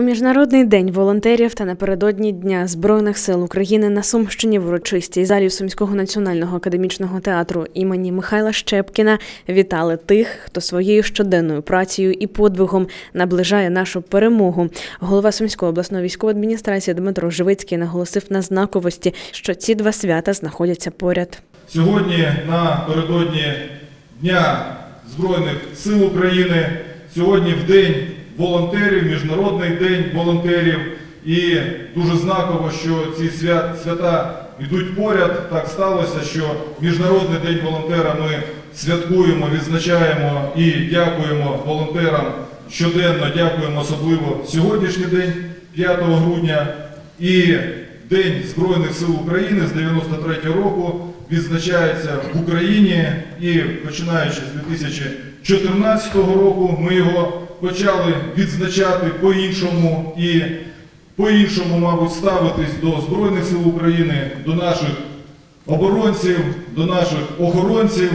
У міжнародний день волонтерів та напередодні Дня збройних сил України на Сумщині в урочистій залі Сумського національного академічного театру імені Михайла Щепкіна вітали тих, хто своєю щоденною працею і подвигом наближає нашу перемогу. Голова Сумської обласної військової адміністрації Дмитро Живицький наголосив на знаковості, що ці два свята знаходяться поряд. Сьогодні напередодні Дня Збройних сил України, сьогодні в День волонтерів, Міжнародний день волонтерів. І дуже знаково, що ці свят, свята йдуть поряд. Так сталося, що Міжнародний день волонтера ми святкуємо, відзначаємо і дякуємо волонтерам щоденно, дякуємо особливо сьогоднішній день, 5 грудня. І День Збройних сил України з 93 року відзначається в Україні і починаючи з 2014 року ми його почали відзначати по-іншому і по-іншому, мабуть, ставитись до Збройних сил України, до наших оборонців, до наших охоронців,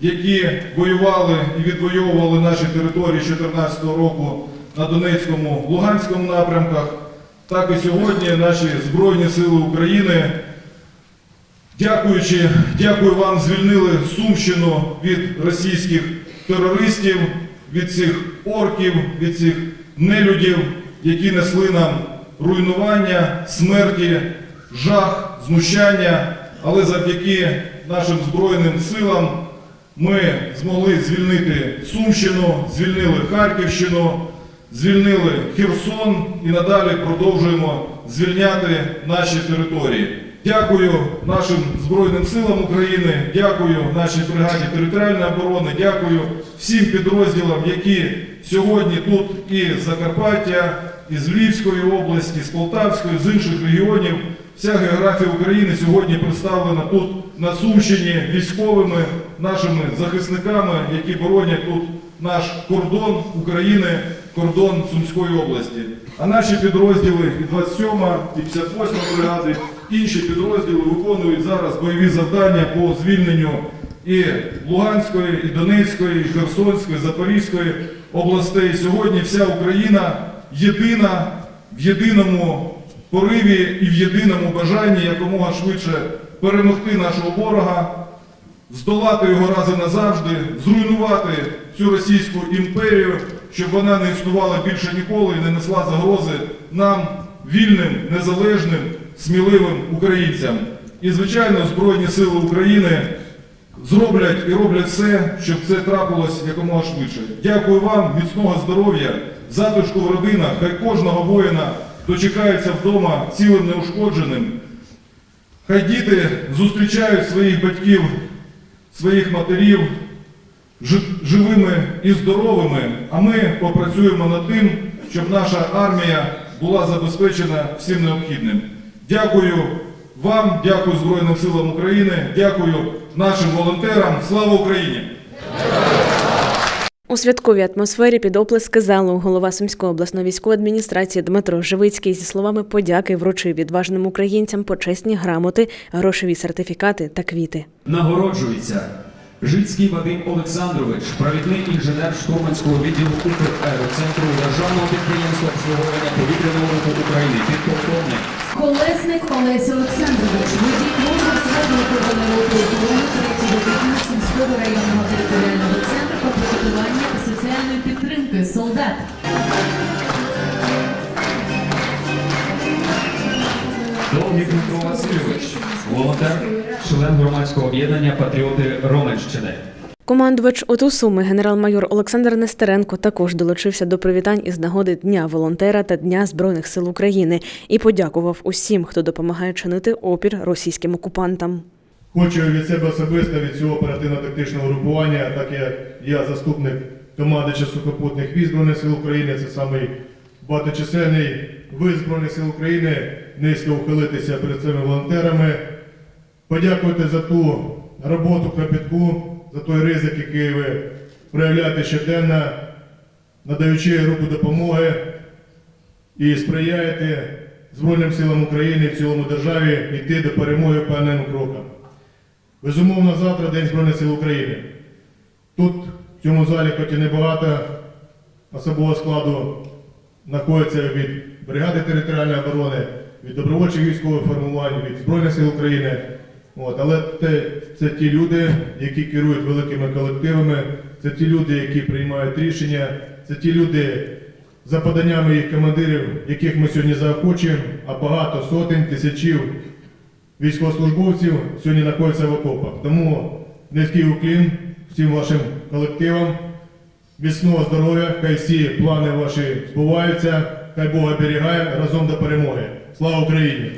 які воювали і відвоювали наші території 2014 року на Донецькому, Луганському напрямках. Так і сьогодні наші Збройні Сили України, дякуючи, дякую вам, звільнили Сумщину від російських терористів, від цих орків, від цих нелюдів, які несли нам руйнування, смерті, жах, знущання. Але завдяки нашим Збройним силам ми змогли звільнити Сумщину, звільнили Харківщину, звільнили Херсон і надалі продовжуємо звільняти наші території. Дякую нашим Збройним силам України, дякую нашій бригаді територіальної оборони, дякую всім підрозділам, які сьогодні тут і з Закарпаття, і з Львівської області, з Полтавської, з інших регіонів. Вся географія України сьогодні представлена тут на Сумщині військовими нашими захисниками, які боронять тут наш кордон України, кордон Сумської області. А наші підрозділи і 27 і 58 бригади, інші підрозділи виконують зараз бойові завдання по звільненню і Луганської, і Донецької, і Херсонської, Запорізької областей. Сьогодні вся Україна єдина в єдиному пориві і в єдиному бажанні якомога швидше перемогти нашого ворога, здолати його раз і назавжди, зруйнувати цю російську імперію, щоб вона не існувала більше ніколи і не несла загрози нам, вільним, незалежним, сміливим українцям. І, звичайно, Збройні Сили України зроблять і роблять все, щоб це трапилось якомога швидше. Дякую вам, міцного здоров'я, затишку в родинах, хай кожного воїна дочекається вдома цілим неушкодженим. Хай діти зустрічають своїх батьків, своїх матерів живими і здоровими, а ми попрацюємо над тим, щоб наша армія була забезпечена всім необхідним. Дякую вам, дякую Збройним силам України, дякую нашим волонтерам. Слава Україні! У святковій атмосфері під оплески залу голова Сумської обласної військової адміністрації Дмитро Живицький зі словами подяки вручив відважним українцям почесні грамоти, грошові сертифікати та квіти. Нагороджується Жицький Вадим Олександрович, провідний інженер штурманського відділу Украероцентру Державного підприємства обслуговування повітряного руху України, підполковник. Колесник Олесь Олександрович, водій нового зведеного руху охорони третього відділу сільського районного територіального громадського об'єднання Патріоти Роменщини. Командувач ОТУ Суми генерал-майор Олександр Нестеренко також долучився до привітань із нагоди Дня волонтера та Дня Збройних сил України і подякував усім, хто допомагає чинити опір російським окупантам. Хочу від себе особисто від цього оперативно-тактичного групування, так як я заступник командича сухопутних військ Збройних сил України, це самий багаточисельний вид Збройних сил України, низько ухилитися перед цими волонтерами, подякувати за ту роботу кропітку, за той ризик, який ви проявляєте щоденно, надаючи руку допомоги і сприяєте Збройним силам України і в цілому державі йти до перемоги певним кроком. Безумовно, завтра День Збройних сил України. Тут, в цьому залі, хоч і небагато особового складу знаходяться від бригади територіальної оборони, від добровольчих військових формувань, від Збройних сил України. От, але те, це ті люди, які керують великими колективами, це ті люди, які приймають рішення, це ті люди, за поданнями їх командирів, яких ми сьогодні заохочуємо, а багато сотень, тисячів військовослужбовців сьогодні знаходяться в окопах. Тому низький уклін всім вашим колективам, міцного здоров'я, хай всі плани ваші збуваються, хай Бог оберігає разом до перемоги. Слава Україні!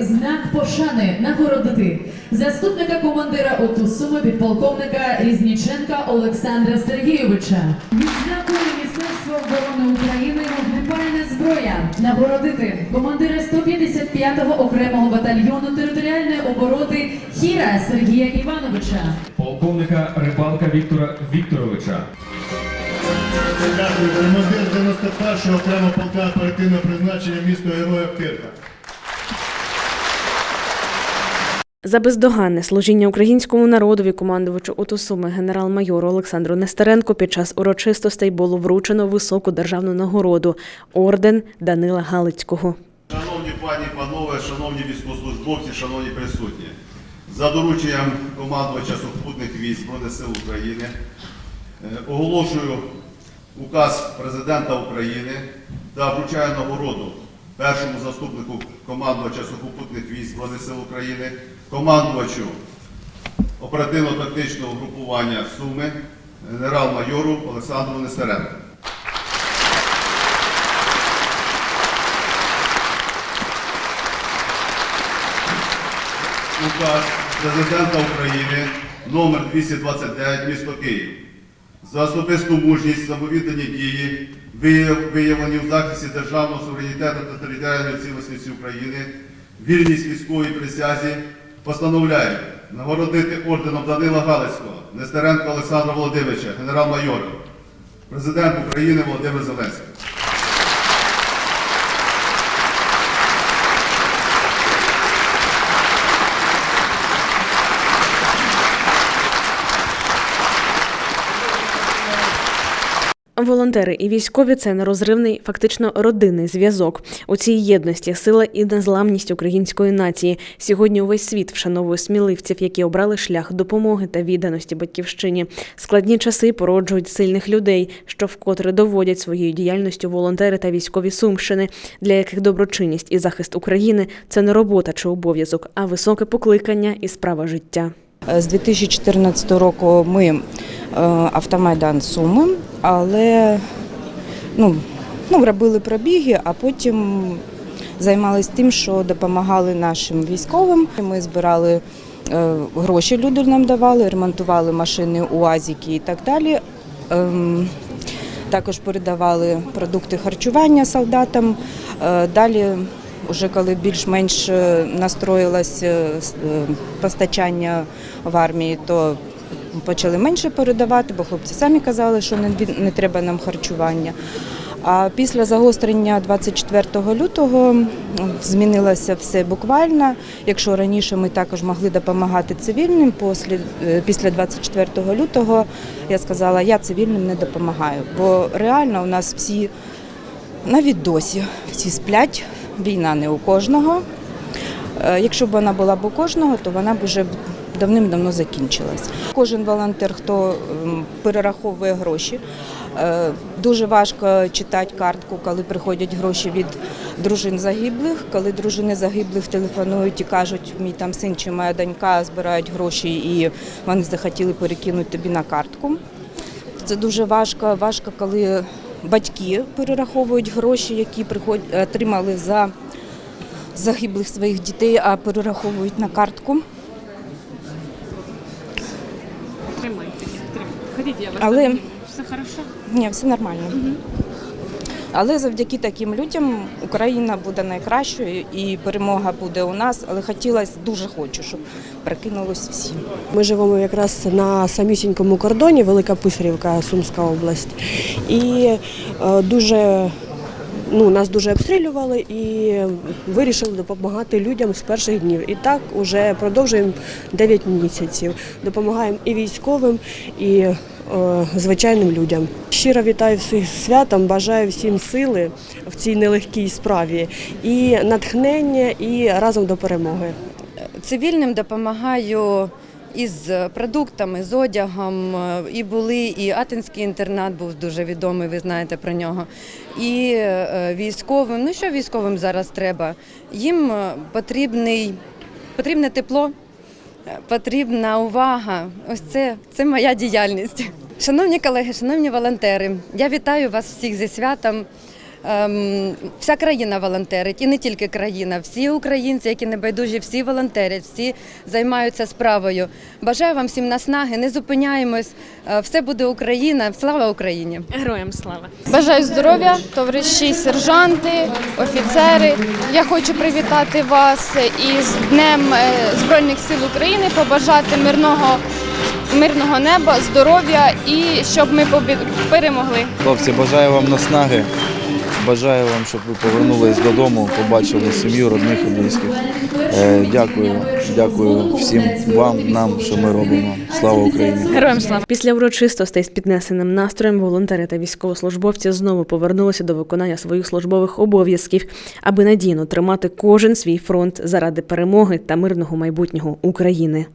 Знак пошани нагородити заступника командира ОТУ Суми підполковника Різніченка Олександра Сергійовича. Відзнакою Міністерства оборони України вогнепальна зброя нагородити командира 155-го окремого батальйону територіальної оборони Хіра Сергія Івановича. Полковника Рибалка Віктора Вікторовича. Дякую, командир 91-го окремого полка оперативного призначення місто Героя Кирка. За бездоганне служіння українському народові командувачу ОТУ Суми генерал-майору Олександру Нестеренко під час урочистостей було вручено високу державну нагороду орден Данила Галицького. Шановні пані панове, шановні військовослужбовці, шановні присутні, за дорученням командувача сухопутних військ Збройних сил України е, оголошую указ президента України та вручаю нагороду першому заступнику командувача сухопутних військ Збройних сил України, командувачу оперативно-тактичного групування Суми, генерал-майору Олександру Нестеренку. Указ Президента України номер 229 місто Київ. За особисту мужність, самовіддані дії, виявлені в захисті державного суверенітету та територіальної цілісності України, вільність військовій присязі, постановляю нагородити орденом Данила Галицького, Нестеренко Олександра Володимировича, генерал-майора, президент України Володимир Зеленський. Волонтери і військові це нерозривний, фактично родинний зв'язок. У цій єдності сила і незламність української нації. Сьогодні увесь світ вшановує сміливців, які обрали шлях допомоги та відданості батьківщині. Складні часи породжують сильних людей, що вкотре доводять своєю діяльністю волонтери та військові сумщини, для яких доброчинність і захист України це не робота чи обов'язок, а високе покликання і справа життя. З 2014 року ми автомайдан Суми, але ну, ну, робили пробіги, а потім займалися тим, що допомагали нашим військовим. Ми збирали е, гроші, люди нам давали, ремонтували машини, УАЗики і так далі. Ем, Також передавали продукти харчування солдатам. Е, Далі, вже коли більш-менш е, настроїлось е, е, постачання в армії, то почали менше передавати, бо хлопці самі казали, що не, не треба нам харчування. А після загострення 24 лютого змінилося все буквально. Якщо раніше ми також могли допомагати цивільним, після, е, 24 лютого я сказала, я цивільним не допомагаю. Бо реально у нас всі навіть досі всі сплять, війна не у кожного. Е, Якщо б вона була б у кожного, то вона б вже давним-давно закінчилась. Кожен волонтер, хто ем, перераховує гроші, е, дуже важко читати картку, коли приходять гроші від дружин загиблих. Коли дружини загиблих телефонують і кажуть, мій там син чи моя донька збирають гроші і вони захотіли перекинути тобі на картку. Це дуже важко. Важко, коли батьки перераховують гроші, які отримали за загиблих своїх дітей, а перераховують на картку. Тримайте, тримайте. Ходіть, я вас Але- Все хорошо? Ні, все нормально. Але завдяки таким людям Україна буде найкращою і перемога буде у нас. Але хотілося, дуже хочу, щоб прикинулось всім. Ми живемо якраз на самісінькому кордоні, Велика Писарівка, Сумська область. І е, дуже ну, нас дуже обстрілювали і вирішили допомагати людям з перших днів. І так вже продовжуємо 9 місяців. Допомагаємо і військовим, і звичайним людям. Щиро вітаю всіх з святом, бажаю всім сили в цій нелегкій справі і натхнення, і разом до перемоги. Цивільним допомагаю із продуктами, з одягом. І були, і Атинський інтернат був дуже відомий, ви знаєте про нього. І е, військовим. Ну що військовим зараз треба? Їм е, потрібний, потрібне тепло, е, потрібна увага. Ось це, це моя діяльність. Шановні колеги, шановні волонтери, я вітаю вас всіх зі святом. Ем, вся країна волонтерить, і не тільки країна, всі українці, які небайдужі, всі волонтерять, всі займаються справою. Бажаю вам всім наснаги, не зупиняємось. Е, Все буде Україна. Слава Україні! Героям слава. Бажаю здоров'я, товариші, сержанти, офіцери. Я хочу привітати вас із Днем е, Збройних сил України, побажати мирного, мирного неба, здоров'я і щоб ми побі- перемогли. Хлопці, бажаю вам наснаги. Бажаю вам, щоб ви повернулись додому, побачили сім'ю, родних і близьких. Е, Дякую, дякую всім вам, нам, що ми робимо. Слава Україні! Героям слава. Після урочистостей з піднесеним настроєм волонтери та військовослужбовці знову повернулися до виконання своїх службових обов'язків, аби надійно тримати кожен свій фронт заради перемоги та мирного майбутнього України.